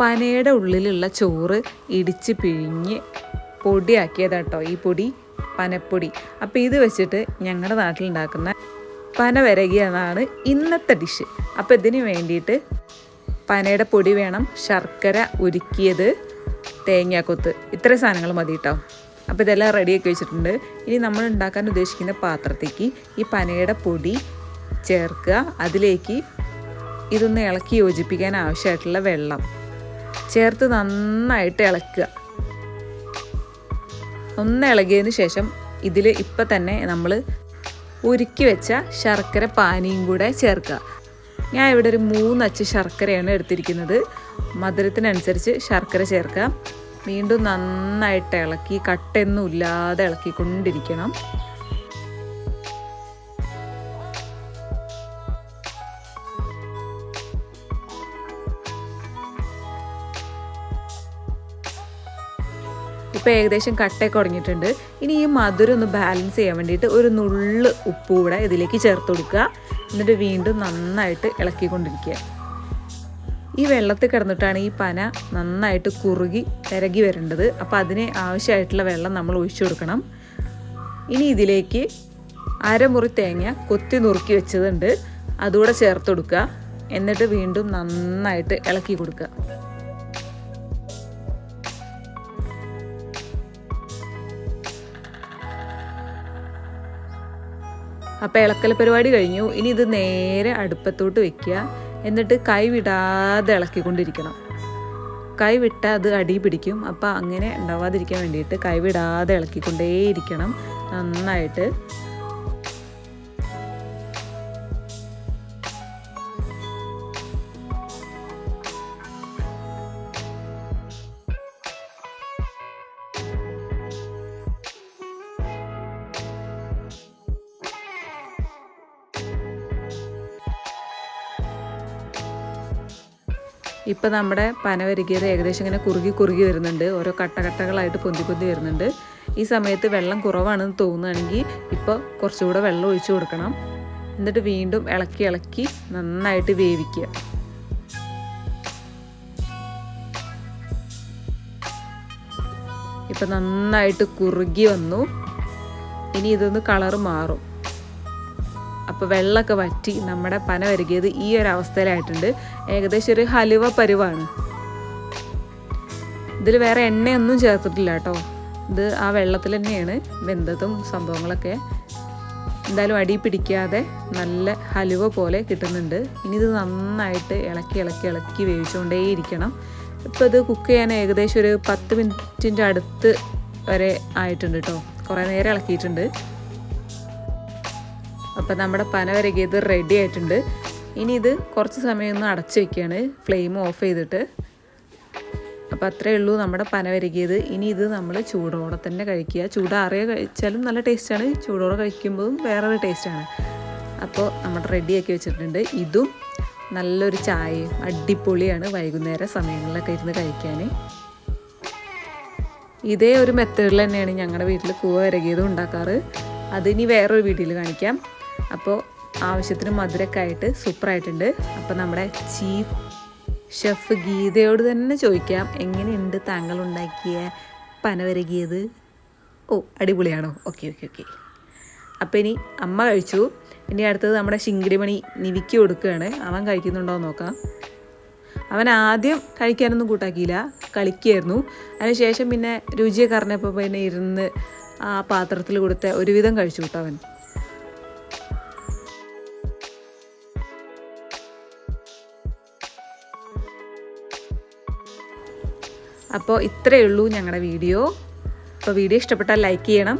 പനയുടെ ഉള്ളിലുള്ള ചോറ് ഇടിച്ച് പിഴിഞ്ഞ് പൊടിയാക്കിയതാട്ടോ ഈ പൊടി പനപ്പൊടി. അപ്പോൾ ഇത് വെച്ചിട്ട് ഞങ്ങളുടെ നാട്ടിലുണ്ടാക്കുന്ന പന വിരകിയ എന്നാണ് ഇന്നത്തെ ഡിഷ്. അപ്പോൾ ഇതിന് വേണ്ടിയിട്ട് പനയുടെ പൊടി വേണം ശർക്കര ഉരുക്കിയത് തേങ്ങാക്കൊത്ത്. ഇത്ര സാധനങ്ങൾ മതി കേട്ടോ അപ്പോൾ ഇതെല്ലാം റെഡിയാക്കി വെച്ചിട്ടുണ്ട്. ഇനി നമ്മൾ ഉണ്ടാക്കാൻ ഉദ്ദേശിക്കുന്ന പാത്രത്തേക്ക് ഈ പനയുടെ പൊടി ചേർക്കുക. അതിലേക്ക് ഇതൊന്ന് ഇളക്കി യോജിപ്പിക്കാൻ ആവശ്യമായിട്ടുള്ള വെള്ളം. ചേർത്ത് നന്നായിട്ട് ഇളക്കുക. ഒന്ന് ഇളകിയതിന് ശേഷം ഇതിൽ ഇപ്പം തന്നെ നമ്മൾ ഉരുക്കി വെച്ച ശർക്കര പാനിയും കൂടെ ചേർക്കുക. ഞാൻ ഇവിടെ ഒരു മൂന്നച്ച് ശർക്കരയാണ് എടുത്തിരിക്കുന്നത്. മധുരത്തിനനുസരിച്ച് ശർക്കര ചേർക്കാം. വീണ്ടും നന്നായിട്ട് ഇളക്കി കട്ടയൊന്നും ഇല്ലാതെ ഇളക്കിക്കൊണ്ടിരിക്കണം. ഇപ്പോൾ ഏകദേശം കട്ടയൊക്കെ ഉടങ്ങിയിട്ടുണ്ട്. ഇനി ഈ മധുരം ഒന്ന് ബാലൻസ് ചെയ്യാൻ വേണ്ടിയിട്ട് ഒരു നുള്ള് ഉപ്പ് കൂടെ ഇതിലേക്ക് ചേർത്ത് കൊടുക്കുക. എന്നിട്ട് വീണ്ടും നന്നായിട്ട് ഇളക്കിക്കൊണ്ടിരിക്കുക. ഈ വെള്ളത്തിൽ കിടന്നിട്ടാണ് ഈ പന നന്നായിട്ട് കുറുകി ഇരകി വരേണ്ടത്. അപ്പോൾ അതിന് ആവശ്യമായിട്ടുള്ള വെള്ളം നമ്മൾ ഒഴിച്ചു കൊടുക്കണം. ഇനി ഇതിലേക്ക് അരമുറി തേങ്ങ കൊത്തി നുറുക്കി വെച്ചതുണ്ട്. അതുകൂടെ ചേർത്ത് കൊടുക്കുക. എന്നിട്ട് വീണ്ടും നന്നായിട്ട് ഇളക്കി കൊടുക്കുക. അപ്പോൾ ഇളക്കൽ പരിപാടി കഴിഞ്ഞു. ഇനി ഇത് നേരെ അടുപ്പത്തോട്ട് വെക്കുക. എന്നിട്ട് കൈ വിടാതെ ഇളക്കിക്കൊണ്ടിരിക്കണം. കൈ വിട്ടാൽ അത് അടി പിടിക്കും. അപ്പോൾ അങ്ങനെ ഉണ്ടാവാതിരിക്കാൻ വേണ്ടിയിട്ട് കൈ വിടാതെ ഇളക്കിക്കൊണ്ടേയിരിക്കണം. നന്നായിട്ട്. ഇപ്പം നമ്മുടെ പനവരികിയത് ഏകദേശം ഇങ്ങനെ കുറുകി കുറുകി വരുന്നുണ്ട്. ഓരോ കട്ടകട്ടകളായിട്ട് പൊന്തി പൊന്തി വരുന്നുണ്ട്. ഈ സമയത്ത് വെള്ളം കുറവാണെന്ന് തോന്നുകയാണെങ്കിൽ ഇപ്പോൾ കുറച്ചുകൂടെ വെള്ളം ഒഴിച്ചു കൊടുക്കണം. എന്നിട്ട് വീണ്ടും ഇളക്കി ഇളക്കി നന്നായിട്ട് വേവിക്കുക. ഇപ്പം നന്നായിട്ട് കുറുകി വന്നു. ഇനി ഇതൊന്ന് കളറ് മാറും. അപ്പോൾ വെള്ളമൊക്കെ വറ്റി നമ്മുടെ പന വരുകിയത് ഈ ഒരു അവസ്ഥയിലായിട്ടുണ്ട്. ഏകദേശം ഒരു ഹലുവ പരുവാണ്. ഇതിൽ വേറെ എണ്ണയൊന്നും ചേർത്തിട്ടില്ല കേട്ടോ. ഇത് ആ വെള്ളത്തിൽ തന്നെയാണ് വെന്തതും സംഭവങ്ങളൊക്കെ. എന്തായാലും അടി പിടിക്കാതെ നല്ല ഹലുവ പോലെ കിട്ടുന്നുണ്ട്. ഇനി ഇത് നന്നായിട്ട് ഇളക്കി ഇളക്കി ഇളക്കി വേവിച്ചുകൊണ്ടേയിരിക്കണം ഇപ്പോൾ ഇത് കുക്ക് ചെയ്യാൻ ഏകദേശം ഒരു പത്ത് മിനിറ്റിന്റെ അടുത്ത് വരെ ആയിട്ടുണ്ട് കേട്ടോ. കുറേ നേരം ഇളക്കിയിട്ടുണ്ട്. അപ്പോൾ നമ്മുടെ പന വരകിയത് റെഡി ആയിട്ടുണ്ട്. ഇനി ഇത് കുറച്ച് സമയം ഒന്ന് അടച്ചു വെക്കുകയാണ് ഫ്ലെയിം ഓഫ് ചെയ്തിട്ട്. അപ്പോൾ അത്രയേ ഉള്ളൂ നമ്മുടെ പന വരകിയത് ഇനി ഇത് നമ്മൾ ചൂടോടെ തന്നെ കഴിക്കുക. ചൂടാറിയ കഴിച്ചാലും നല്ല ടേസ്റ്റാണ് ചൂടോടെ കഴിക്കുമ്പോഴും വേറൊരു ടേസ്റ്റാണ് അപ്പോൾ നമ്മൾ റെഡിയാക്കി വെച്ചിട്ടുണ്ട്. ഇതും നല്ലൊരു ചായയും അടിപൊളിയാണ് വൈകുന്നേര സമയങ്ങളിലൊക്കെ ഇരുന്ന് കഴിക്കാൻ ഇതേ ഒരു മെത്തേഡിൽ തന്നെയാണ് ഞങ്ങളുടെ വീട്ടിൽ കൂവ വരകിയതും ഉണ്ടാക്കാറ്. അതിനി വേറൊരു വീഡിയോയിൽ കാണിക്കാം. അപ്പോൾ ആവശ്യത്തിന് മധുരൊക്കെ ആയിട്ട് സൂപ്പറായിട്ടുണ്ട്. അപ്പോൾ നമ്മുടെ ചീഫ് ഷെഫ് ഗീതയോട് തന്നെ ചോദിക്കാം. എങ്ങനെയുണ്ട് താങ്കൾ ഉണ്ടാക്കിയ പനവരകിയത്? ഓ അടിപൊളിയാണോ? Okay okay okay. അപ്പോൾ ഇനി അമ്മ കഴിച്ചു. ഇനി അടുത്തത് നമ്മുടെ ശിങ്കിടിമണി നിവിക്ക് കൊടുക്കുകയാണ്. അവൻ കഴിക്കുന്നുണ്ടോ എന്ന് നോക്കാം. അവൻ ആദ്യം കഴിക്കാനൊന്നും കൂട്ടാക്കിയില്ല. കളിക്കുകയായിരുന്നു അതിനുശേഷം പിന്നെ രുചിയൊക്കെ അറിഞ്ഞപ്പോൾ പിന്നെ ഇരുന്ന് ആ പാത്രത്തിൽ കൊടുത്ത ഒരുവിധം കഴിച്ചു കേട്ടോ അവൻ. അപ്പോൾ ഇത്രയേ ഉള്ളൂ ഞങ്ങളുടെ വീഡിയോ. അപ്പോൾ വീഡിയോ ഇഷ്ടപ്പെട്ടാൽ ലൈക്ക് ചെയ്യണം.